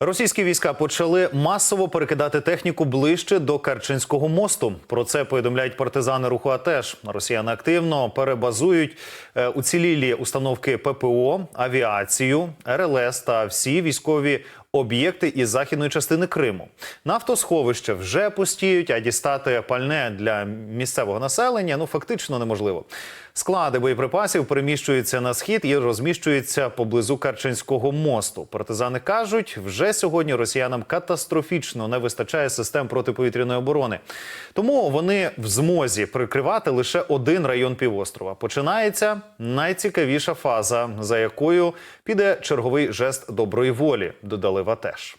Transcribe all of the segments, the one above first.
Російські війська почали масово перекидати техніку ближче до Керченського мосту. Про це повідомляють партизани руху АТЕШ. Росіяни активно перебазують е, уцілілі установки ППО, авіацію, РЛС та всі військові об'єкти із західної частини Криму. Нафтосховища вже пустіють, а дістати пальне для місцевого населення ну фактично неможливо. Склади боєприпасів переміщуються на схід і розміщуються поблизу Керченського мосту. Партизани кажуть, вже сьогодні росіянам катастрофічно не вистачає систем протиповітряної оборони. Тому вони в змозі прикривати лише один район півострова. Починається найцікавіша фаза, за якою піде черговий жест доброї волі. Додали в АТЕШ.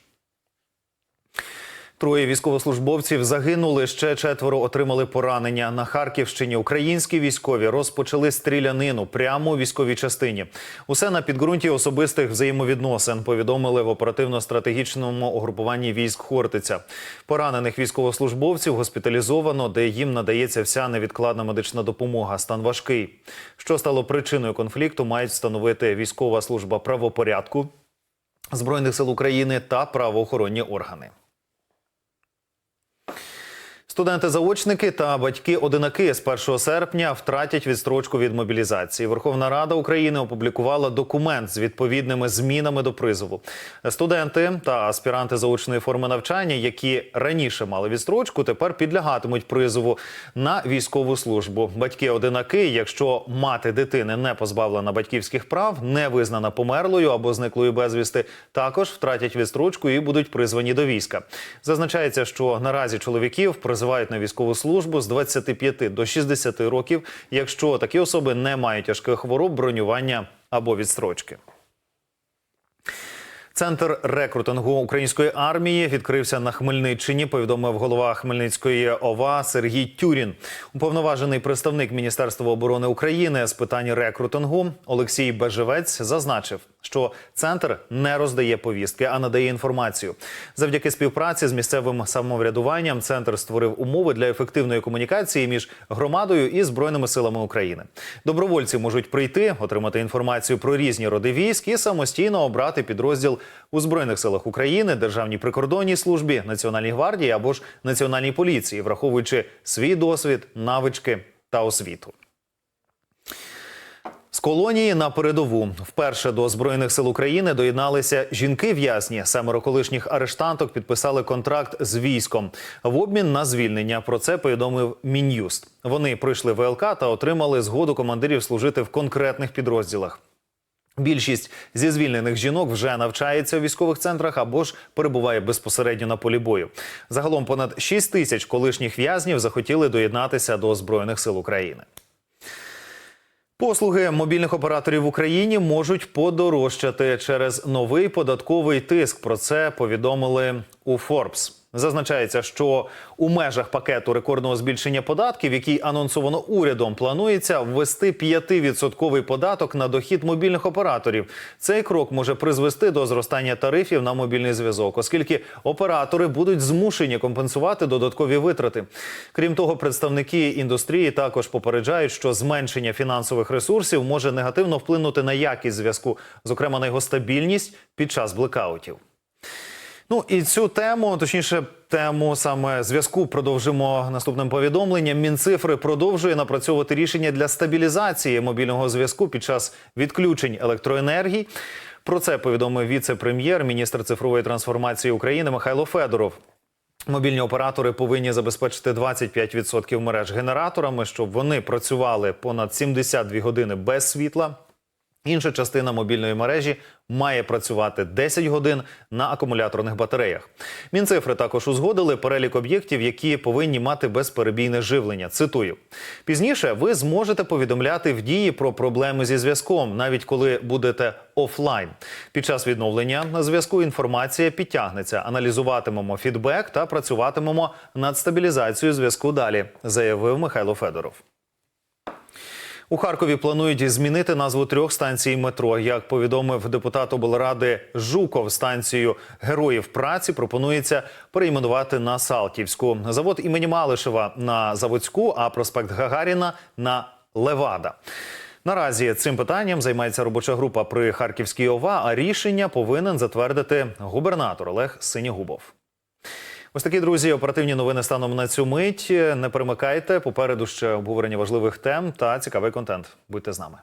Троє військовослужбовців загинули. Ще четверо отримали поранення на Харківщині. Українські військові розпочали стрілянину прямо у військовій частині. Усе на підґрунті особистих взаємовідносин. Повідомили в оперативно-стратегічному угрупуванні військ Хортиця. Поранених військовослужбовців госпіталізовано, де їм надається вся невідкладна медична допомога. Стан важкий. Що стало причиною конфлікту, мають встановити військова служба правопорядку збройних сил України та правоохоронні органи. Студенти-заочники та батьки-одинаки з 1 серпня втратять відстрочку від мобілізації. Верховна Рада України опублікувала документ з відповідними змінами до призову. Студенти та аспіранти заочної форми навчання, які раніше мали відстрочку, тепер підлягатимуть призову на військову службу. Батьки-одинаки, якщо мати дитини не позбавлена батьківських прав, не визнана померлою або зниклою безвісти, також втратять відстрочку і будуть призвані до війська. Зазначається, що наразі чоловіків призивають на військову службу з 25 до 60 років, якщо такі особи не мають тяжких хвороб, бронювання або відстрочки. Центр рекрутингу української армії відкрився на Хмельниччині. Повідомив голова Хмельницької ОВА Сергій Тюрін. Уповноважений представник Міністерства оборони України з питань рекрутингу Олексій Бежевець зазначив, що центр не роздає повістки, а надає інформацію. Завдяки співпраці з місцевим самоврядуванням центр створив умови для ефективної комунікації між громадою і збройними силами України. Добровольці можуть прийти, отримати інформацію про різні роди військ і самостійно обрати підрозділ у збройних силах України, Державній прикордонній службі, Національній гвардії або ж Національній поліції, враховуючи свій досвід, навички та освіту. З колонії на передову вперше до збройних сил України доєдналися жінки-в'язні. Семеро колишніх арештанток підписали контракт з військом в обмін на звільнення. Про це повідомив мін'юст. Вони пройшли ВЛК та отримали згоду командирів служити в конкретних підрозділах. Більшість зі звільнених жінок вже навчається у військових центрах або ж перебуває безпосередньо на полі бою. Загалом понад 6 тисяч колишніх в'язнів захотіли доєднатися до збройних сил України. Послуги мобільних операторів в Україні можуть подорожчати через новий податковий тиск. Про це повідомили у Forbes. Зазначається, що у межах пакету рекордного збільшення податків, який анонсовано урядом, планується ввести 5-відсотковий податок на дохід мобільних операторів. Цей крок може призвести до зростання тарифів на мобільний зв'язок, оскільки оператори будуть змушені компенсувати додаткові витрати. Крім того, представники індустрії також попереджають, що зменшення фінансових ресурсів може негативно вплинути на якість зв'язку, зокрема на його стабільність під час блекаутів. Ну і цю тему, точніше, тему саме зв'язку, продовжимо наступним повідомленням. Мінцифри продовжує напрацьовувати рішення для стабілізації мобільного зв'язку під час відключень електроенергії. Про це повідомив віце-прем'єр, міністр цифрової трансформації України Михайло Федоров. Мобільні оператори повинні забезпечити 25% мереж генераторами, щоб вони працювали понад 72 години без світла. Інша частина мобільної мережі має працювати 10 годин на акумуляторних батареях. Мінцифри також узгодили перелік об'єктів, які повинні мати безперебійне живлення. Цитую пізніше. Ви зможете повідомляти в дії про проблеми зі зв'язком, навіть коли будете офлайн. Під час відновлення на зв'язку інформація підтягнеться. Аналізуватимемо фідбек та працюватимемо над стабілізацією зв'язку. Далі заявив Михайло Федоров. У Харкові планують змінити назву трьох станцій метро. Як повідомив депутат облради Жуков, станцію героїв праці пропонується перейменувати на Салтівську. Завод імені Малишева на Заводську, а проспект Гагаріна на Левада. Наразі цим питанням займається робоча група при Харківській ОВА, а рішення повинен затвердити губернатор Олег Синігубов. Ось такі друзі, оперативні новини станом на цю мить. Не перемикайте. Попереду ще обговорення важливих тем та цікавий контент. Будьте з нами.